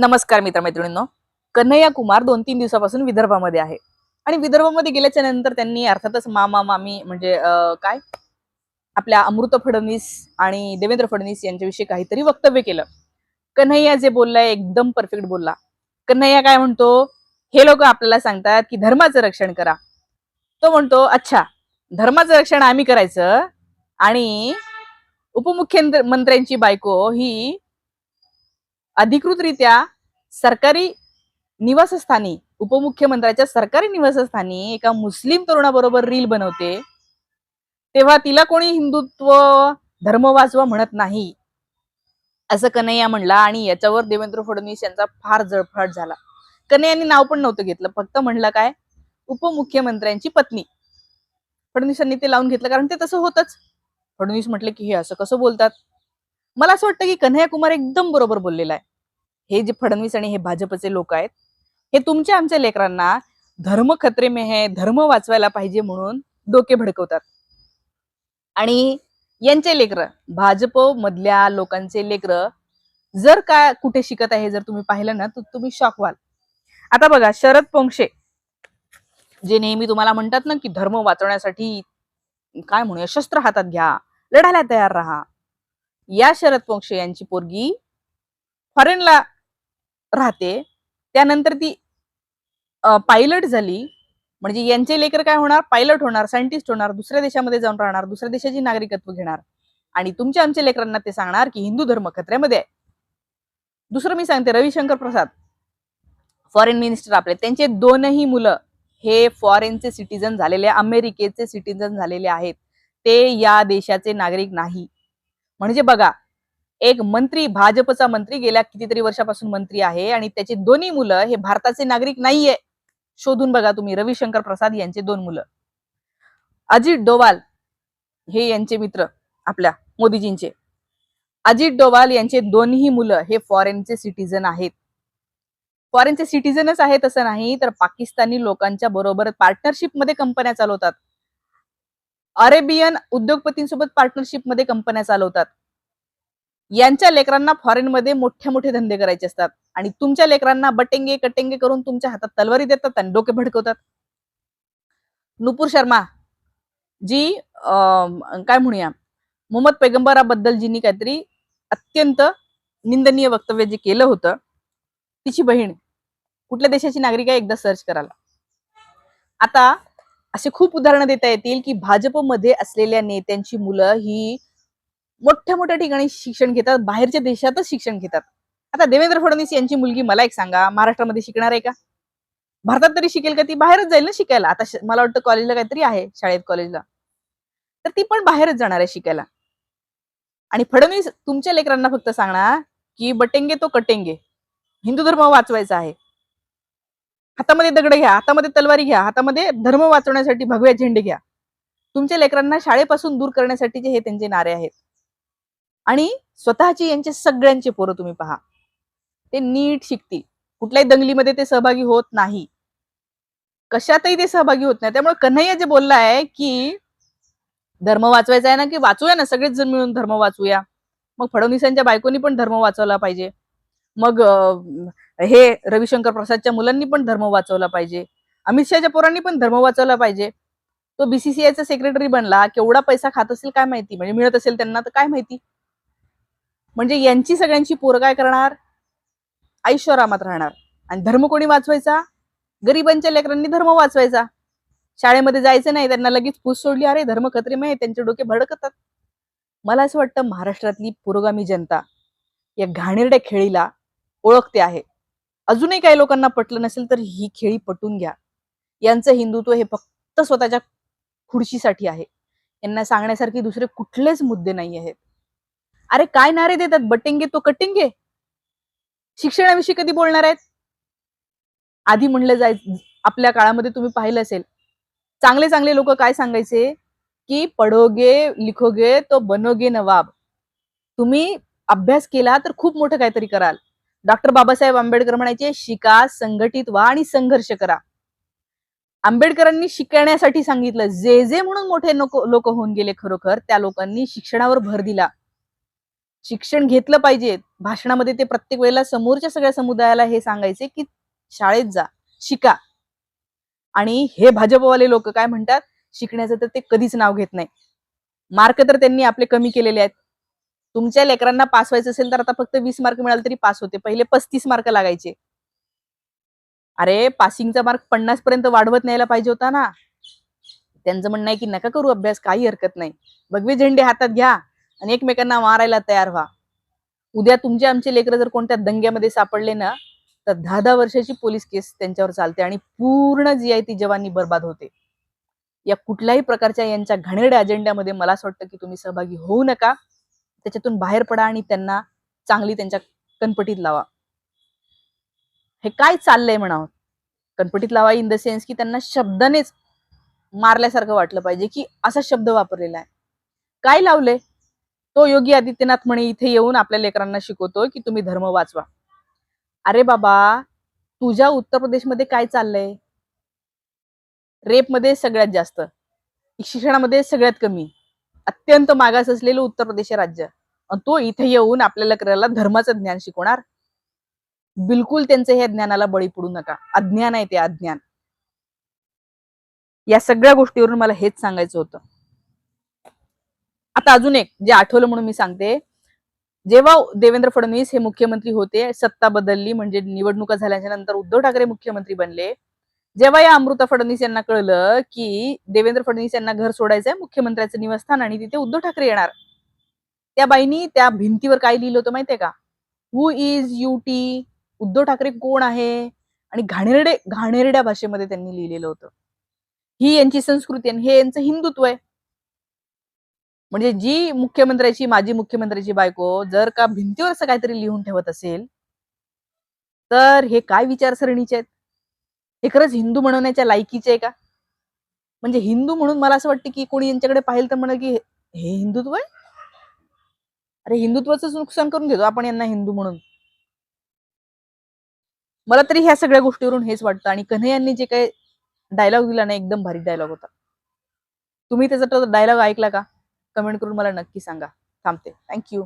नमस्कार मित्रमैत्रिणींनो. कन्हैया कुमार दोन तीन दिवसापासून विदर्भामध्ये आहे. आणि विदर्भामध्ये गेल्याच्यानंतर त्यांनी अर्थातच मामा मामी म्हणजे काय? आपल्या अमृत फडणवीस आणि देवेंद्र फडणवीस यांच्याविषयी काहीतरी वक्तव्य केलं. कन्हैया जे बोललाय एकदम परफेक्ट बोलला. कन्हैया काय म्हणतो? हे लोक आपल्याला सांगतात की धर्माचं रक्षण करा. तो म्हणतो अच्छा धर्माचं रक्षण आम्ही करायचं आणि उपमुख्यमंत्र्यांची बायको ही अधिकृतरित्या सरकारी निवासस्थानी उपमुख्यमंत्र्याच्या सरकारी निवासस्थानी एका मुस्लिम तरुणाबरोबर रील बनवते. तेव्हा तिला कोणी हिंदुत्व धर्म वाचवा म्हणत नाही असं कन्हैया म्हणला आणि याच्यावर देवेंद्र फडणवीस यांचा फार जळफाट झाला. कन्हैयानी नाव पण नव्हतं घेतलं फक्त म्हणलं काय उपमुख्यमंत्र्यांची पत्नी. फडणवीसांनी ते लावून घेतलं कारण ते तसं होतच. फडणवीस म्हटले की हे असं कसं बोलतात? मला असं वाटतं की कन्हैया कुमार एकदम बरोबर बोललेला आहे. हे जे फडणवीस आणि हे भाजपचे लोक आहेत हे तुमच्या आमच्या लेकरांना धर्म खत्रे में है धर्म वाचवायला पाहिजे म्हणून डोके भडकवतात. आणि यांचे लेकर भाजप मधल्या लोकांचे लेकर जर का कुठे शिकत आहे जर तुम्ही पाहिलं ना तर तुम्ही शॉक व्हाल. आता बघा शरद पोंक्षे जे नेहमी तुम्हाला म्हणतात ना की धर्म वाचवण्यासाठी काय म्हणूया शस्त्र हातात घ्या लढायला तयार राहा. या शरद पोंक्षे यांची पोरगी फॉरेनला राहते. त्यानंतर ती पायलट झाली. म्हणजे यांचे लेकर काय होणार? पायलट होणार सायंटिस्ट होणार दुसऱ्या देशामध्ये जाऊन राहणार दुसऱ्या देशाची नागरिकत्व घेणार. आणि तुमच्या आमच्या लेकरांना ते सांगणार की हिंदू धर्म खत्र्यामध्ये आहे. दुसरं मी सांगते रविशंकर प्रसाद फॉरेन मिनिस्टर आपले. त्यांचे दोनही मुलं हे फॉरेनचे सिटीजन झालेले अमेरिकेचे सिटीजन झालेले आहेत. ते या देशाचे नागरिक नाही. म्हणजे बघा एक मंत्री भाजपचा मंत्री गेल्या कितीतरी वर्षापासून मंत्री आहे आणि त्याची दोन्ही मुलं हे भारताचे नागरिक नाहीये. शोधून बघा तुम्ही रविशंकर प्रसाद यांचे दोन मुलं. अजित डोवाल हे यांचे मित्र आपल्या मोदीजींचे. अजित डोवाल यांचे दोन्ही मुलं हे फॉरेनचे सिटीजन आहेत. फॉरेनचे सिटीजनच आहेत असं नाही तर पाकिस्तानी लोकांच्या बरोबर पार्टनरशिपमध्ये कंपन्या चालवतात. अरेबियन उद्योगपतींसोबत पार्टनरशिपमध्ये कंपन्या चालवतात. यांच्या लेकरांना फॉरेनमध्ये मोठे मोठे धंदे करायचे असतात. आणि तुमच्या लेकरांना बटेंगे कटेंगे करून तुमच्या हातात तलवारी देतात आणि डोके भडकवतात. नुपूर शर्मा जी अं, काय म्हणूया? मोहम्मद पैगंबराबद्दल जिनी काहीतरी अत्यंत निंदनीय वक्तव्य जे केलं होतं तिची बहीण कुठल्या देशाची नागरिक आहे एकदा सर्च करायला. आता असे खूप उदाहरणं देता येतील की भाजपमध्ये असलेल्या नेत्यांची मुलं ही मोठ्या मोठ्या ठिकाणी शिक्षण घेतात बाहेरच्या देशातच शिक्षण घेतात. आता देवेंद्र फडणवीस यांची मुलगी मला एक सांगा महाराष्ट्रामध्ये शिकणार आहे का? भारतात तरी शिकेल का ती? बाहेरच जाईल ना शिकायला. आता मला वाटतं कॉलेजला काहीतरी आहे शाळेत कॉलेजला तर ती पण बाहेरच जाणार आहे शिकायला. आणि फडणवीस तुमच्या लेकरांना फक्त सांगणार की बटेंगे तो कटेंगे. हिंदू धर्म वाचवायचा आहे. हातामध्ये दगड घ्या हातामध्ये तलवारी घ्या हातामध्ये धर्म वाचवण्यासाठी भगव्या झेंडे घ्या. तुमच्या लेकरांना शाळेपासून दूर करण्यासाठीचे हे त्यांचे नारे आहेत. आणि स्वतःची यांचे सगळ्यांचे पोरं तुम्ही पहा. ते नीट शिकतील. कुठल्याही दंगलीमध्ये ते सहभागी होत नाही. कशातही ते सहभागी होत नाही. त्यामुळे कन्हैया जे बोलला आहे की धर्म वाचवायचा आहे ना की वाचूया ना सगळेच जण मिळून धर्म वाचूया. मग फडणवीसांच्या बायकोनी पण धर्म वाचवला पाहिजे. मग हे रविशंकर प्रसादच्या मुलांनी पण धर्म वाचवला पाहिजे. अमित शहाच्या पोरांनी पण धर्म वाचवला पाहिजे. तो बीसीसीआयचा सेक्रेटरी बनला केवढा पैसा खात असेल काय माहिती? म्हणजे मिळत असेल त्यांना तर काय माहिती? म्हणजे यांची सगळ्यांची पोर काय करणार? ऐश्वरामात राहणार. आणि धर्म कोणी वाचवायचा? गरिबांच्या लेकरांनी धर्म वाचवायचा. शाळेमध्ये जायचं नाही त्यांना लगेच फूस सोडली अरे धर्म खत्रेमय त्यांचे डोके भडकतात. मला असं वाटतं महाराष्ट्रातली पुरोगामी जनता या घाणेरड्या खेळीला ओळखते आहे. अजूनही काही लोकांना पटलं नसेल तर ही खेळी पटून घ्या. यांचं हिंदुत्व हे फक्त स्वतःच्या खुर्शीसाठी आहे. यांना सांगण्यासारखे दुसरे कुठलेच मुद्दे नाही आहेत. अरे काय नारे देतात? बटेंगे तो कटिंगे. शिक्षणाविषयी कधी बोलणार आहेत? आधी म्हणलं जाय आपल्या काळामध्ये तुम्ही पाहिलं असेल. चांगले चांगले लोक काय सांगायचे? की पढोगे लिखोगे तो बनोगे नवाब. तुम्ही अभ्यास केला तर खूप मोठं काहीतरी कराल. डॉक्टर बाबासाहेब आंबेडकर म्हणायचे शिका संघटित व्हा आणि संघर्ष करा. आंबेडकरांनी शिकण्यासाठी सांगितलं जे जे म्हणून मोठे लोक होऊन गेले खरोखर त्या लोकांनी शिक्षणावर भर दिला. शिक्षण घेतलं पाहिजे. भाषणामध्ये ते प्रत्येक वेळेला समोरच्या सगळ्या समुदायाला हे सांगायचे की शाळेत जा शिका. आणि हे भाजपवाले लोक काय म्हणतात शिकण्याचं तर ते कधीच नाव घेत नाही. मार्क तर त्यांनी आपले कमी केलेले आहेत. तुमच्या लेकरांना पास व्हायचं असेल तर आता फक्त वीस मार्क मिळाले तरी पास होते. पहिले पस्तीस मार्क लागायचे. अरे पासिंगचा मार्क पन्नास पर्यंत वाढवत न्यायला पाहिजे होता ना. त्यांचं म्हणणं आहे की नका करू अभ्यास काही हरकत नाही. भगवे झेंडे हातात घ्या आणि एकमेकांना मारायला तयार व्हा. उद्या तुमचे आमचे लेकर जर कोणत्या दंग्यामध्ये सापडले ना तर दहा दहा वर्षाची पोलीस केस त्यांच्यावर चालते आणि पूर्ण जी आहे ती जवानी बर्बाद होते. या कुठल्याही प्रकारच्या यांच्या घाणेरड्या अजेंड्यामध्ये मला असं वाटतं की तुम्ही सहभागी होऊ नका. त्याच्यातून बाहेर पडा आणि त्यांना चांगली त्यांच्या कणपटीत लावा. हे काय चाललंय म्हणावं? कणपटीत लावा इन द सेन्स की त्यांना शब्दानेच मारल्यासारखं वाटलं पाहिजे की असा शब्द वापरलेला आहे. काय लावले तो योगी आदित्यनाथ म्हणे इथे येऊन आपल्या लेकरांना शिकवतोय की तुम्ही धर्म वाचवा. अरे बाबा तुझ्या उत्तर प्रदेशमध्ये काय चाललंय? रेपमध्ये सगळ्यात जास्त. शिक्षणामध्ये सगळ्यात कमी. अत्यंत मागास असलेलं उत्तर प्रदेश राज्य. आणि तो इथे येऊन आपल्या लेकराला धर्माचं ज्ञान शिकवणार. बिलकुल त्यांचं हे ज्ञानाला बळी पडू नका. अज्ञान आहे ते अज्ञान. या सगळ्या गोष्टीवरून मला हेच सांगायचं होतं. आता अजून एक जे आठवलं म्हणून मी सांगते. जेव्हा देवेंद्र फडणवीस हे मुख्यमंत्री होते सत्ता बदलली म्हणजे निवडणुका झाल्याच्यानंतर उद्धव ठाकरे मुख्यमंत्री बनले जेव्हा या अमृता फडणवीस यांना कळलं की देवेंद्र फडणवीस यांना घर सोडायचंय मुख्यमंत्र्याचं निवासस्थान आणि तिथे उद्धव ठाकरे येणार. त्या बाईनी त्या भिंतीवर काय लिहिलं होतं माहितीये का? Who is U T Uddhav Thackeray कोण आहे? आणि घाणेरडे घाणेरड्या भाषेमध्ये त्यांनी लिहिलेलं होतं. ही यांची संस्कृती आणि हे यांचं हिंदुत्व आहे. म्हणजे जी मुख्यमंत्र्याची माजी मुख्यमंत्र्याची बायको जर का भिंतीवर असं काहीतरी लिहून ठेवत असेल तर हे काय विचारसरणीचे आहेत? हे खरंच हिंदू म्हणवण्याच्या लायकीचे आहे का? म्हणजे हिंदू म्हणून मला असं वाटतं की कोणी यांच्याकडे पाहिलं तर म्हणा की हे हिंदुत्व आहे? अरे हिंदुत्वाचं नुकसान करून घेतो आपण यांना हिंदू म्हणून. मला तरी ह्या सगळ्या गोष्टीवरून हेच वाटतं आणि कन्हे यांनी जे काही डायलॉग दिला ना एकदम भारी डायलॉग होता. तुम्ही त्याचा डायलॉग ऐकला का? कमेंट करून मला नक्की सांगा. थांबते. थँक्यू